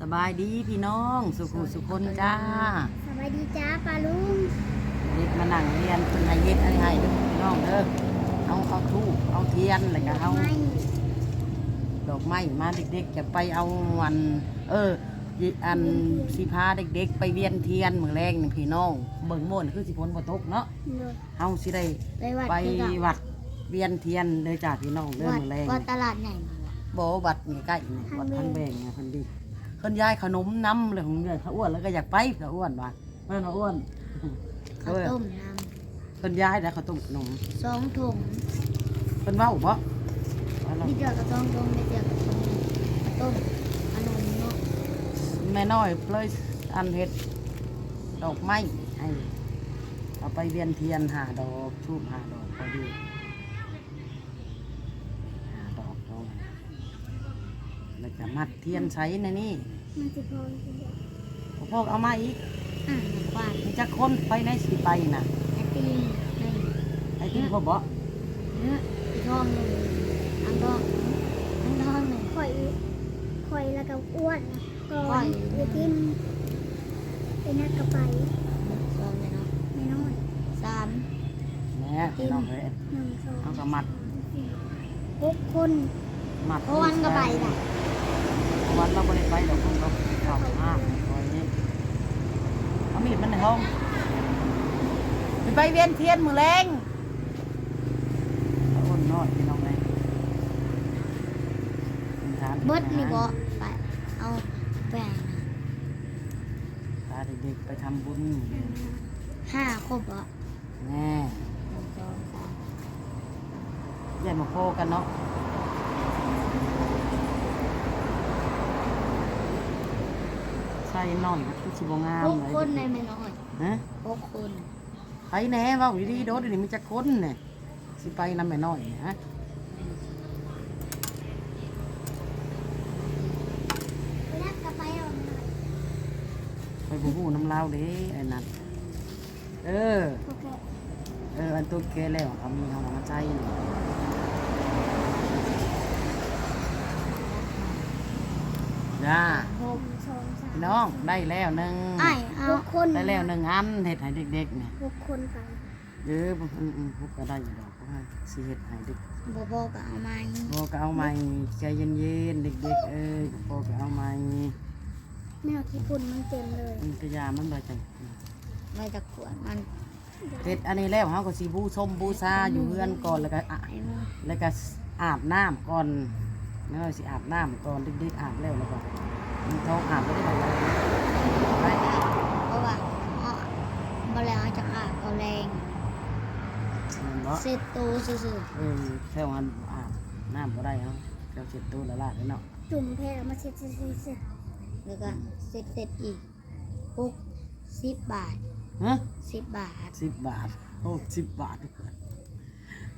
สบายดีพี่น้อง สุขุสุคนจ้าสวัสดีจ้าปลาลุงเด็กมานั่งเรียนเพิ่นให้เฮ็ดให้ให้เด้อพี่น้องเด้อเอาเอาทูบเอาเทียนแล้วก็เอาไม่ดอกไม้มาเด็กๆ จะไปเอาวัน เออยิอันสิพาเด็กๆ ไปเวียนเทียนมื้อแรงนี่พี่น้อง เบิ่งโม่นคือสิฝนบ่ตกเนาะโดดเฮาสิได้ไปวัดไปคือกับวัดเวียนเทียนเด้อจ้าพี่น้องเด้อวัดมื้อแรงวัดตลาดใหญ่มาวะบ่วัดนี่ใกล้นี่วัดพันแบงเนี่ยเพิ่นดี เพิ่นย้ายขนมน้ำเลยของเนี่ยเขาอ้วนแล้วก็อยากไปเขาอ้วนว่าเพิ่นว่าอ้วนข้าวต้มน้เพิ่นย้ายแล้วเขาวต้มขนมำสองถุงเพิ่นเว้าบ่ว่าเรามีเดือกกับสองถุงมีเดือกกับสองถุงข้าวต้มขนมเนาะแม่น้อยเลยอันเฮ็ดดอกไม้ให้เอาไปเวียนเทียนหาดอกทูบหาดอกพอดีหาดอกดอก แล้วก็มัดเทียนใช้ในนี่มันสิพอสิเดียวพ่อเอามาอีกอ่างกวาดมีจักคนไปในสิไปน่ะไอติมหนึ่งไอ้ที่พ่อบอกเนื้ออีกทองหนึ่งอังทองอังทองหนึ่งข่อยข่อยแล้วก็อ้วนก่ข่ออนยไปทิมไปนัดกระไปสองเลยเนาะไม่น้อยสามแหม่พี่น้องเอ้ยหนึ่งสองเอาก็มัดสี่หกคนมัดเพราะวันก็ไปน่ะ วันเราไม่ได้ไปดอกเราเข้าห้างคอยนี่เอามีดมันในห้องไปไปเวียนเทียนมือแรงเอาอ้นน้อยพี่น้องเลยเป็นฐานเบิดนี่บ่ไปเอาแบ่งนะพาเด็กๆไปทำบุญห้าครบเหรอแน่หนึ่งสองสามใหญ่มาโคกันเนาะ ใส่หน่อยก็คือสิบงามหกเลยคนในไม่น้อยฮะหกคนไปแหน่เว่าอยู่ดีโดดเดี๋ยวนี้มันจะค้นเนี่ยสิไปนำแม่น้อยฮะไปนัดกระไปเอาหน่อยไปบูบูน้ำลาวเด้ไอ้นั่นเออ โอเค เออ อันตัวแกแล้วเขามีเขามาใจนี่จ้า หก หนึ่งสองสาม พี่ น้องได้แล้วหนึ่งไอ้เอาหกคนได้แล้วหนึ่งอันเห็ดให้เด็กๆเนี่ยหกคนไปเอออืมอืมพวกก็ได้อยู่ดอกเพราะว่าสิเห็ดให้เด็กบ่พอก็เอาไหมพ่อก็เอาใหม่ใจเย็นๆเด็กๆเอ้ยพ่อก็เอาใหม่แม่เอาขี้ฝุ่นมันเต็มเลยมันกระยามันบ่จังไม่จะขวดมันเฮ็ดอันนี้แล้วเฮาก็สิบูชมบูชาอยู่เฮือนก่อนแล้วก็อะไอ้มึงแล้วก็อาบน้ำก่อนเนาะสิอาบน้ำก่อนเด็กๆอาบแล้วแล้วก็ มีท้องอาบก็ได้แล้วไปได้เพราะว่าเอาบ่แล้วเอาจะอาบเอาแรงเนาะเสร็จตูซื่อเออแค่วันอาบน้ำบ่ได้เฮาเจ้าเจ็ดตัวละลาดแล้วเนาะจุ่มแพรมาเสร็จเสร็จเสร็จเสร็จๆแล้วก็เสร็จเสร็จอีกหกสิบบาทฮะสิบบาทสิบบาทโอ้สิบบาทเพื่อน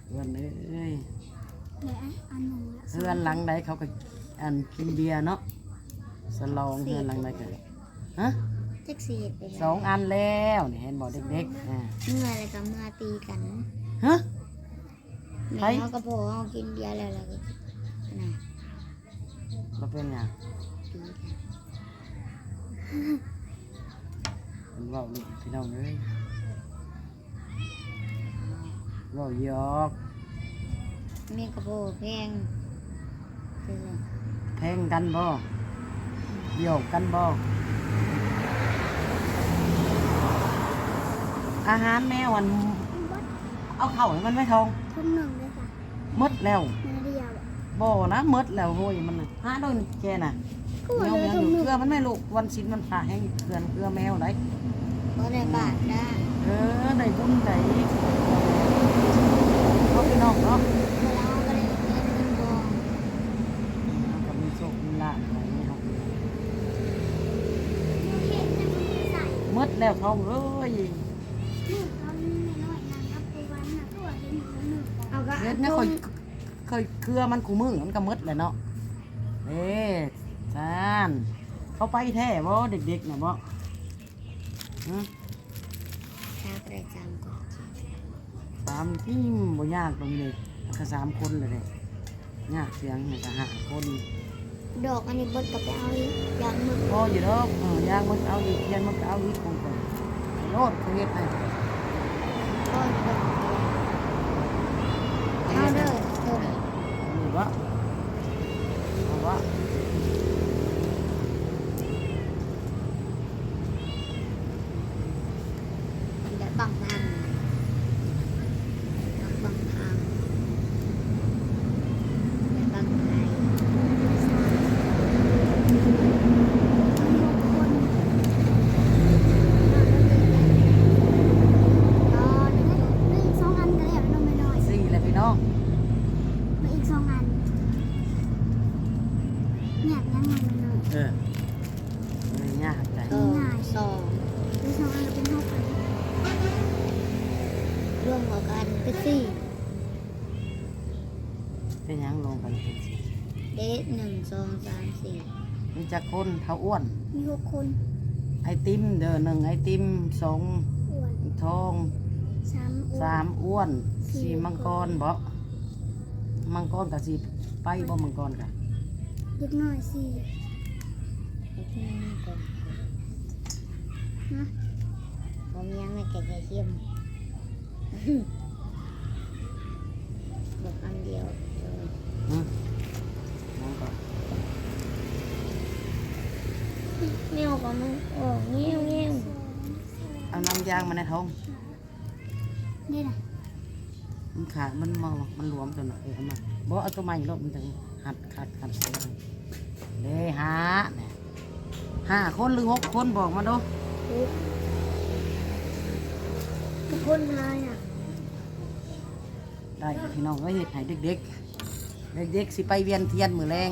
เพื่อนเอ้ยเดี๋ยวอันหนึ่งละเพื่อนหลังใดเขาก็อันกินเบียร์เนาะ สลองเพื่อนหลังใดกันฮะแท็กซี่ไปสองอันแล้วนี่เห็นบอกเด็กๆอ่าเมื่ออะไรก็เมื่อตีกันฮะ แม่ไป เขาก็พอเขากินเบียร์แล้วแล้วก็นะเราเป็นหยังตีกันเป็นเว่าลูกพี่น้องเอ้ยเว่าหยอกแม่ก็พอแพงคือแพงกันบ่ หยอกกันบ่อาหารแมวมันเอาเข่าให้มันไม่ทองทุ่มหนึ่งเลยค่ะหมดแล้วแม่เดียวอะบ่นะหมดแล้วโว้ยมันน่ะหาโดนแกน่ะก็แมว่าวเลแมยวทุ่อมยู่หนึ่งเกลือมันไม่ลูกวันศิลมันผ่าแห้งเกลือนเกลือแมวไหนก็ได้บาทได้เออได้บุญได้เขาพี่น้องเนาะ เวลาเขาก็ได้เงินเงินทอง ก็มีโชคมีลาภอะไรนี่ครับ เห็นจะมีใส่ หม ดแล้วทองเอ้ยลูกเขาไม่น้อยนะครับตัววันน่ะตัวเห็นหัวหนึ่งเอาก็เฮ็ดเนี่ยเคยเคยเครือมันกูมือมันก็หมดแหละเนาะเอ๊จานเขาไปแท้บ่เด็กๆน่ะบ่ฮะชาประจำก่อนสามที่บ่ยากตรงนี้เลยก็สามคนเลยเด้ยากเสียงให้ก็ห้าคน ดอกอันนี้เบดกับไปเอาอีกอย่างมึกพออยู่ดอกเออย่างมันเอาอีกเทียนมันก็เอาอีกคงกันโลดเขาเฮ็ดให้ก้อนเบดเอาเด้อเด้อ นี่วะเอาวะ เดี๋ยวบังทางบังทางเดี๋ยวบังทาง อ๋อหนึ่งหนึ่งสองอันก็แล้วน้องไม่น้อย สี่เลยพี่น้อง มาอีกสองอันเนี่ยยังไงน้อง เออไม่ยากใจ ก็สอง อีกสองอันก็เป็นหกอัน รวมหัวกันเป็นสี่ เป็นหยังลงไปเป็นสิเดทหนึ่งสองสามสี่มีจักคนเท่าอ้วน มีหกคนไอติมเด้อหนึ่งไอติมสองอ้วนทองสามอ้วนสามอ้วนสี่สี่มังกรบ่มังกรกับสี่ไปบ่มังกรกะเล็กน้อยสี่ฮะผมยังไม่แก่เทียมบอกอันเดียวเออ อืมมังกร แมว ก็มันออกเงี้ยวเงี้ยวเอาน้ำยางมาในท้องนี่นะมันขาดมันเมามันหลวมตัวหน่อยเออเอามาบ่เอาตัวใหม่ลบมันถึงหัดขัดขัดเลยเลยหาเนี่ยห้าคนหรือหกคนบอกมาดูทุกคนทายอะได้พี่น้องก็เฮ็ดให้เด็กๆเด็กๆสิไปเวียนเทียนมือแรง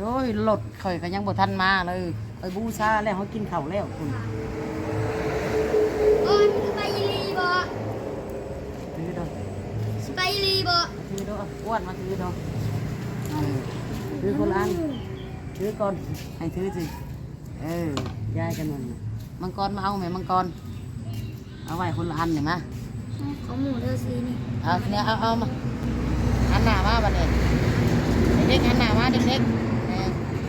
โอ้ยรถข่อยก็ยังบ่ทันมาเลยไปบูชาแล้วเขากินข้าวแล้วคุณโอ้ยมันคือไปยีรีบ่ถือเด้อสไปรีบ่ถือเด้ออ้วนมาถือเด้อเออถือคนละอันถือก่อนให้ถือสิเออยายกันหมดน่ะมังกรมาเอาไหมมังกรเอาไว้คนละอันเห็นไหมของหมูเดอซีนี่เอาเนี่ยเอาเอามาหันหน้ามาบัดนี้เด็กๆหันหน้ามาเด็กๆเออเ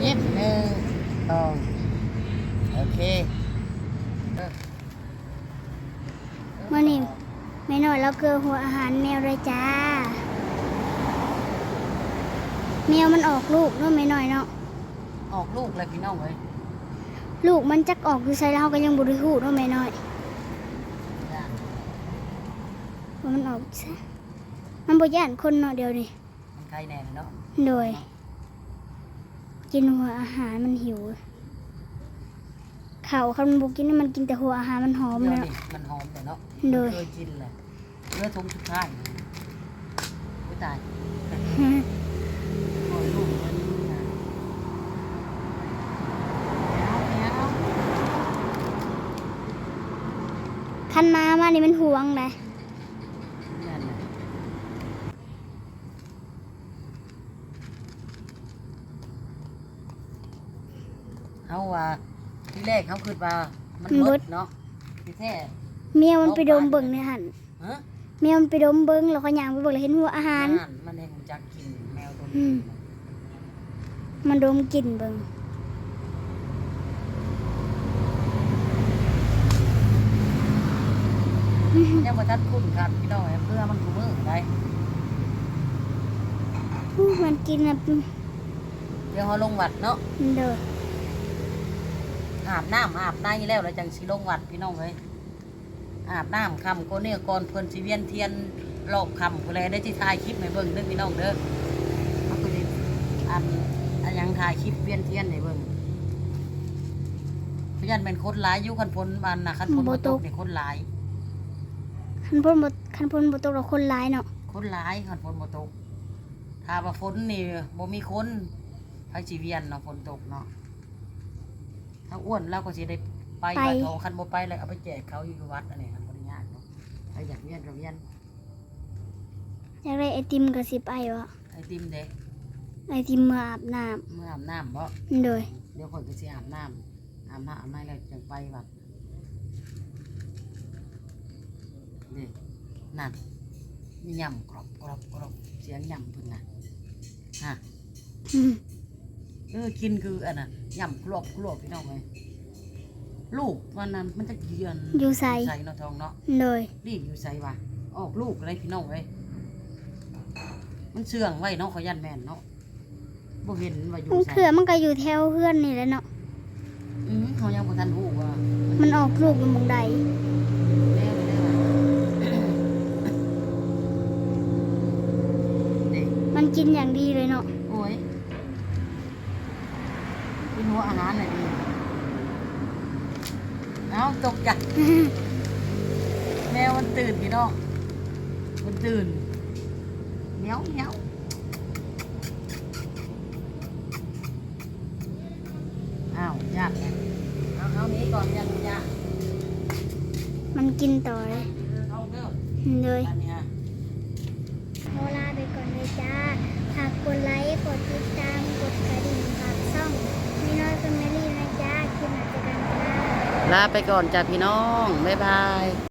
ย็บหนึ่งสองโอเคเออมื่อนี้แม่น้อยเราเกลือหัวอาหารแมวเลยจ้า แมวมันออกลูกเนาะแม่น้อยเนาะออกลูกเลยพี่น้องเว้ยลูกมันจักออกอยู่ใส่แล้วเราก็ยังบริหูเนาะแม่น้อยว่ามันออกซะมันบ่ย่านคนเนาะเดี๋ยวนี้มันใครแน่เนาะโดย กินหัวอาหารมันหิวเขาวคันบุกินนี่มันกินแต่หัวอาหารมันหอมเดี๋ยวเลยเนาะนี่มันหอมแต่เนาะโดยเคยกินเลยเนื้อทงสุดท้ายไม่ตายปล่อยลูกมันนะเอาเอาคันมามานี่มันห่วงเลย นั่นน่ะเขา ว่าที่แรกเขาคิดว่ามันเบิดเนาะที่แท้เมียมันไปดมเบิ่งในหันฮะเมียมันไปดมเบิ่งแล้วก็ย่างไปเบิ่งแล้วเห็นหัวอาหารนั่นมันเองจักกินแมวตัวอืนี้มมันดมกลิ่นเบิ่งยังบ่ทันคุ้นกันพี่น้องเพื่อมันกูมือได้อู้มันกินนะเดี๋ยวเขาลงวัดเนาะเด้อ อาบน้ำอาบในแล้วแล้วจังสิลงวัดพี่น้องเอ้ยอาบน้ำคำก็เนี่ยก่อนเพิ่นสิเวียนเทียนรอบคำผู้แลได้ที่ถ่ายคลิปให้เบิ่งเด้อพี่น้องเด้อเขาก็สิอันอันยังถ่ายคลิปเวียนเทียนให้เบิ่งพยันเป็นคนหลายอยู่คันพ้นมันน่ะคันพ้นบ่ตกนี่คนหลายคันพ่นบ่คันพ่นบ่ตกเราคนร้ายเนาะคนหลายคันฝนบ่ตกถ้าว่าฝนนี่บ่มีคนไผสิเวียนเนาะฝนตกเนาะ ถ้าอ้วนเราก็สิได้ไปวัดทองคันบ่ไปแล้วเอาไปแจกเขาอยู่วัดอันนี้มันบ่ได้ยากเนาะใครอยากเวียนก็เวียนอยากได้ไอติมก็สิไปวะไอติมเด้ไอติมเมื่ออาบน้เมื่ออาบน้ำบ่ำโดยเดี๋ยวคนก็สิอาบน้ำอาบน้ำอาบน้ำแล้วจังไปวัดนี่นั่นมีย่ำกรอบกรอบกรอบเสียงย่ำเพิ่นน่ะฮะอืม เออกินคืออันน่ะย่ำกรอบกรอบพี่น้องเลยลูกวันนั้นมันจะเกียนอยู่ใส่ใส่เนาะทองเนาะโดยรีบอยู่ใส่วะออกลูกอะไรพี่น้องเลยมันเชื่องไว้เนาะขอยันแม่นเนาะบ่เห็นว่าอยู่มันใส่เขือมันก็อยู่แถวเพื่อนนี่แหละเนาะอืมเขายังบ่ทันรู้ว่า มันออกลูกอยู่หมองใดแล้วแล้วว่ะเด็กมันกินอย่างดีเลยเนาะ โอ้ยกิน หัวอาหารหน่อยดีเอาตกใจแมวมันตื่นพี่น้อง มันตื่นเหนียวเหนียวอ้าวญาติไงเอาเอานี้ก่อนญาติญาติมันกินต่อเลยเลยโมลาไปก่อนเลยจ้า ฝากกดไลค์ กดติดตาม กดกระดิ่ง มีน้อยเป็นแมรี่นะจ๊ะคลิปหน้าเจอกันจ้าลาไปก่อนจ้ะพี่น้อง บ๊ายบาย